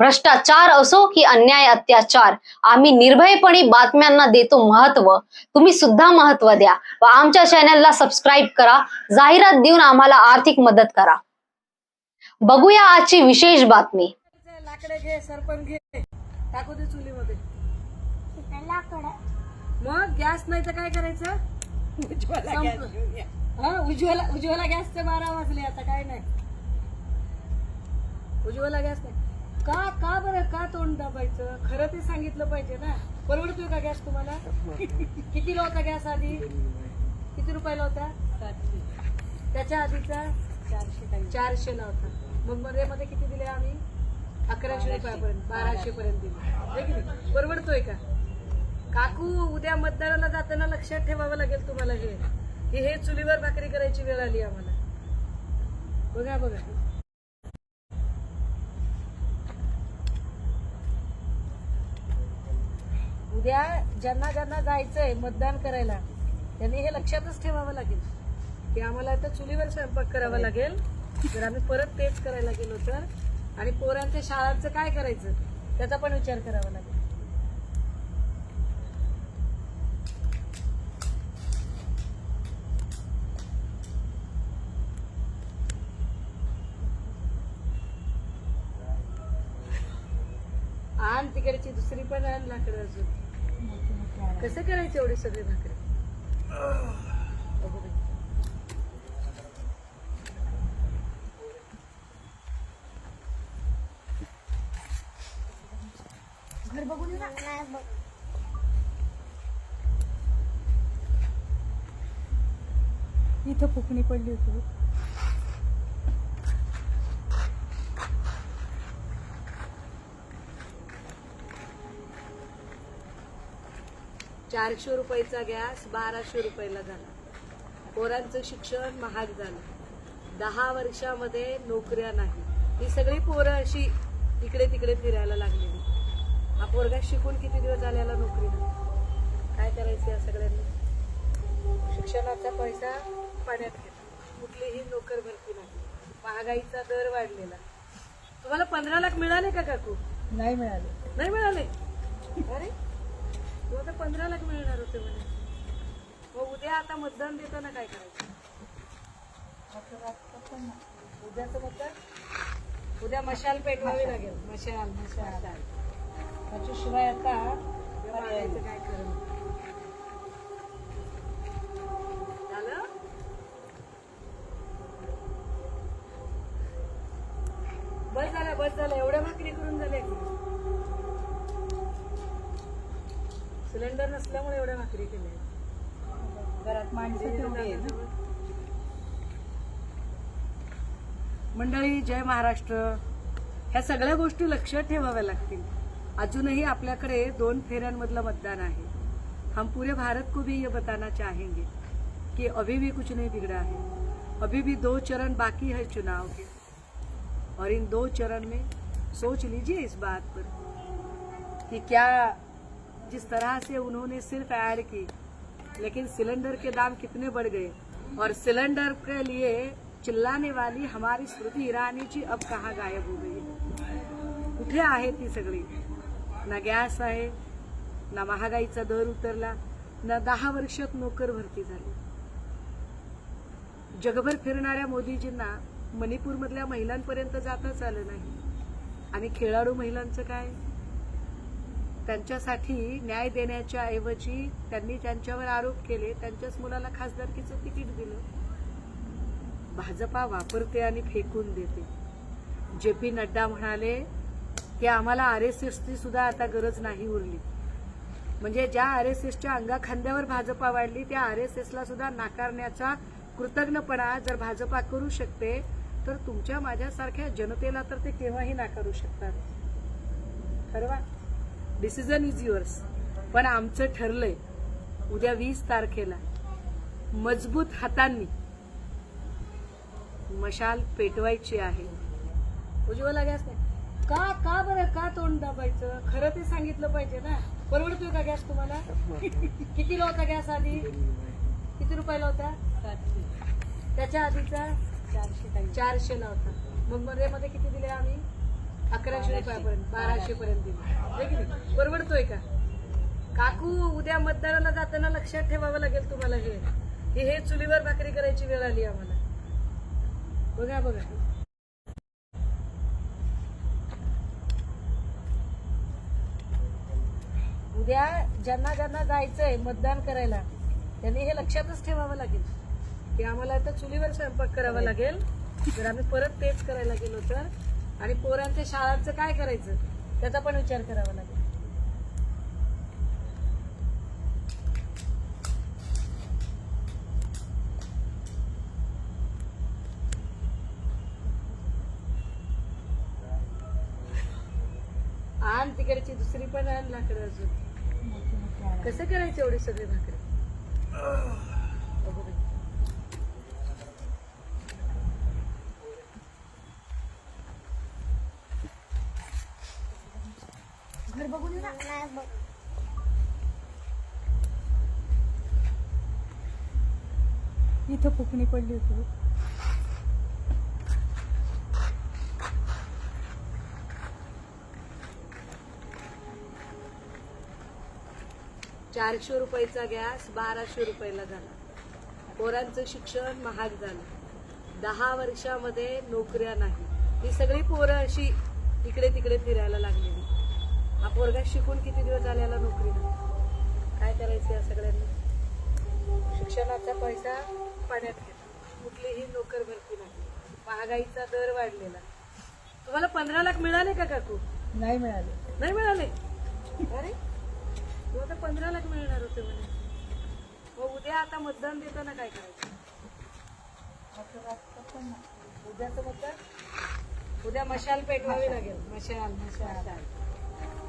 भ्रष्टाचार असो की अन्याय अत्याचार आम्ही निर्भयपणे बातम्यांना देतो महत्त्व. तुम्ही सुद्धा महत्त्व द्या व आमच्या चॅनलला सबस्क्राईब करा. जाहिरात देऊन आम्हाला आर्थिक मदत करा. बघूया आजची विशेष बातमी. लाकडे घे सरपण घे. टाकू दे चुलीमध्ये. मग गॅस नाही तर काय करायचं. हा उज्ज्वला उज्ज्वला गॅसचे बारा वाजले आता काय नाही. उज्ज्वला गॅस नाही. का का बरं का तोंड दाबायचं? खरं ते सांगितलं पाहिजे ना. परवडतोय का गॅस तुम्हाला? किती होता गॅस आधी? किती रुपयाला होता? त्याच्या आधीचा? चारशे चारशेला होता. मग मध्ये मध्ये किती दिले आम्ही? अकराशे रुपयापर्यंत बाराशे. पर्यंत दिले? परवडतोय का? काकू उद्या मतदानाला जाताना लक्षात ठेवावं लागेल तुम्हाला हे. की हे चुलीवर भाकरी करायची वेळ आली आम्हाला. बघा बघा. उद्या ज्यांना ज्यांना जायचंय मतदान करायला त्यांनी हे लक्षातच ठेवावं लागेल. की आम्हाला आता चुलीवर स्वयंपाक करावा लागेल. जर आम्ही परत तेच करायला गेलो तर आणि पोरांच्या शाळांचं काय करायचं त्याचा पण विचार करावा लागेल. आण तिकडची दुसरी पण आण लाकडं अजून. कसं करायचं एवढी सगळी भाकरी घर बघून ये ना. इथं फुकणी पडली होती चारशे रुपयाचा गॅस बाराशे रुपयाला झाला. पोरांचं शिक्षण महाग झालं. दहा वर्षामध्ये नोकऱ्या नाही. ही सगळी पोरं अशी इकडे तिकडे फिरायला लागलेली. हा पोरगा शिकून किती दिवस आल्याला नोकरी नाही काय करायचं या सगळ्यांनी? शिक्षणाचा पैसा पाण्यात गेला. कुठलीही नोकर भरती नाही. महागाईचा दर वाढलेला. तुम्हाला पंधरा लाख मिळाले का काकू? नाही मिळाले. नाही मिळाले? अरे तू आता पंधरा लाख मिळणार होते म्हणे. मग उद्या आता मतदान देताना काय करायचं? उद्याचं मतदान? उद्या मशाल पेटवावी लागेल. मशाल मशाल. त्याच्याशिवाय आता काय खरं नाही. झालं बस झालं बस झालं एवढ्या भाकरी करून झाल्या की सिलेंडर नसल्यामुळे एवढ्या भाकरी केल्या. घरात माणसं मंडळी जय महाराष्ट्र. ह्या सगळ्या गोष्टी लक्षात ठेवाव्या लागतील. अजूनही आपल्याकडे दोन फेऱ्यांमधलं मतदान आहे. हम पूरे भारत को भी ये बताना चाहेंगे कि अभी भी कुछ नहीं बिगड़ा है. अभी भी दो चरण बाकी है चुनाव के. और इन दो चरण में सोच लीजिए इस बात पर कि क्या जिस तरह से उन्होंने सिर्फ ऐड की लेकिन सिलेंडर के दाम कितने बढ़ गए। और सिलेंडर के लिए चिल्लाने वाली हमारी स्मृति ईरानी जी अब कहाँ गायब हो गई कुठे आहे ती सगळी. ना गॅस आहे ना महागाईचा दर उतरला ना दहा वर्षात नोकर भरती झाली. जगभर फिरणाऱ्या मोदीजींना मणिपूरमधल्या महिलांपर्यंत जाताच आलं नाही. आणि खेळाडू महिलांचं काय? त्यांच्यासाठी न्याय देण्याच्या ऐवजी त्यांनी त्यांच्यावर आरोप केले त्यांच्याच मुलाला खासदारकीचं तिकीट दिलं. भाजपा वापरते आणि फेकून देते. जे पी नड्डा म्हणाले की आम्हाला आर एस एसची सुद्धा आता गरज नाही उरली. म्हणजे ज्या आर एस एसच्या अंगाखांद्यावर भाजपा वाढली त्या आर एस एसला सुद्धा नाकारण्याचा कृतज्ञपणा जर भाजपा करू शकते तर तुमच्या माझ्यासारख्या जनतेला तर ते केव्हाही नाकारू शकतात. ठरवा डिसिजन इज युअर्स पण आमचं ठरलंय. उद्या वीस तारखेला. मजबूत हातांनी मशाल पेटवायची आहे. उज्ज्वला गॅस नाही का का बरं का तोंड दाबायचं? खरं ते सांगितलं पाहिजे ना. परवडतोय का गॅस तुम्हाला? कितीला होता गॅस आधी? किती रुपयाला होता त्याच्या आधीचा चारशे चारशेला होता मध्ये किती दिले आम्ही? अकराशे रुपयापर्यंत बाराशे पर्यंत परवडतोय का? काकू उद्या मतदानाला जाताना लक्षात ठेवावं लागेल तुम्हाला हे. की हे चुलीवर भाकरी करायची वेळ आली आम्हाला. बघा बघा. उद्या ज्यांना ज्यांना जायचंय मतदान करायला त्यांनी हे लक्षातच ठेवावं लागेल. की आम्हाला आता चुलीवर स्वयंपाक करावा लागेल. जर आम्ही परत तेच करायला गेलो तर आणि पोरांच्या शाळांचं काय करायचं? त्याचा पण विचार करावा लागेल. आण तिकडची दुसरी पण आण लाकडं अजून. कसं करायचं एवढे सगळे भाकरी बघू बाई. घर बघून ये ना. इथं फुकणी पडली होती. चारशे रुपयाचा गॅस बाराशे रुपयाला झाला. पोरांचं शिक्षण महाग झालं. दहा वर्षामध्ये नोकऱ्या नाही. ही सगळी पोरं अशी इकडे तिकडे फिरायला लागलेली. हा पोरगा शिकून किती दिवस झाल्याला नोकरी नाही? काय करायचं या सगळ्यांनी? शिक्षणाचा पैसा पाण्यात गेला. कुठलीही नोकर भरती नाही. महागाईचा दर वाढलेला. तुम्हाला पंधरा लाख मिळाले का काकू? नाही मिळाले. नाही मिळाले? अरे तू आता पंधरा लाख मिळणार होते म्हणे. मग उद्या आता मतदान देताना काय करायचं? उद्याचं मतदान? उद्या मशाल पेटवावी लागेल. मशाल मशाल.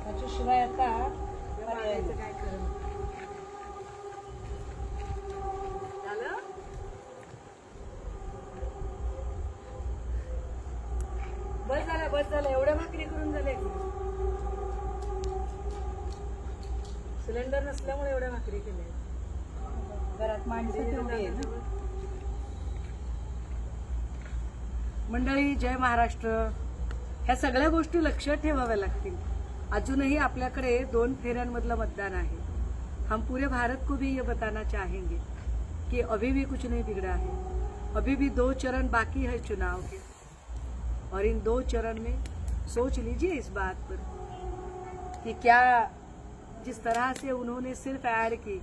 त्याच्याशिवाय आता काय खरं सिलेंडर नसल्यामुळे एवढ्या भाकरी केल्या. घरात माणसं तेवढी ना मंडळी जय महाराष्ट्र. ह्या सगळ्या गोष्टी लक्षात ठेवाव्या लागतील. अजूनही आपल्याकडे दोन फेऱ्यांमधलं मतदान आहे. हम पूरे भारत को भी ये बताना चाहेंगे कि अभी भी कुछ नहीं बिगड़ा है. अभी भी दो चरण बाकी है चुनाव के. और इन दो चरण में सोच लीजिए इस बात पर कि क्या जिस तरह से उन्होंने सिर्फ ऐड की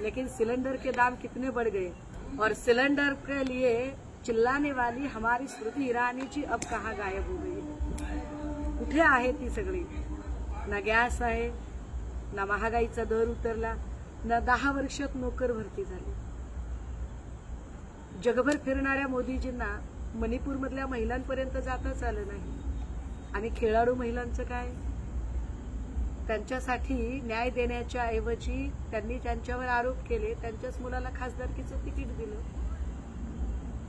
लेकिन सिलेंडर के दाम कितने बढ़ गए। और सिलेंडर के लिए चिल्लाने वाली हमारी स्मृति ईरानी जी अब कहाँ गायब हो गई कुठे आहे ती सगळी. ना गॅस आहे ना महागाईचा दर उतरला ना दहा वर्षात नोकर भरती झाली. जगभर फिरणाऱ्या मोदीजींना मणिपूरमधल्या महिलांपर्यंत जाताच आलं नाही. आणि खेळाडू महिलांचं काय? त्यांच्यासाठी न्याय देण्याच्या ऐवजी त्यांनी ज्यांच्यावर आरोप केले त्यांच्याच मुलाला खासदारकीचं तिकीट दिलं.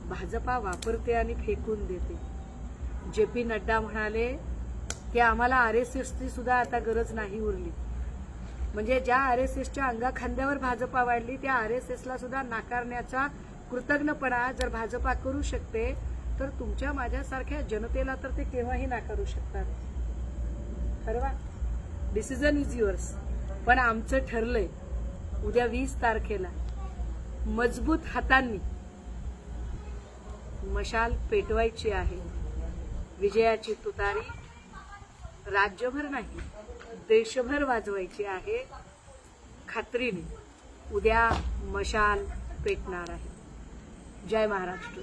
भाजपा वापरते आणि फेकून देते. जे पी नड्डा म्हणाले की आम्हाला आर एस एसची सुद्धा आता गरज नाही उरली. म्हणजे ज्या आर एस एसच्या अंगाखांद्यावर भाजपा वाढली त्या आर एस एसला सुद्धा नाकारण्याचा कृतज्ञपणा जर भाजपा करू शकते तर तुमच्या माझ्यासारख्या जनतेला तर ते केव्हाही नाकारू शकतात. ठरवा डिसिजन इज युअर्स पण आमचं ठरलंय. उद्या वीस तारखेला. मजबूत हातांनी मशाल पेटवायची आहे. विजयाची तुतारी. राज्यभर नाही देशभर वाजवायची आहे. खात्रीने उद्या मशाल पेटणार आहे. जय महाराष्ट्र.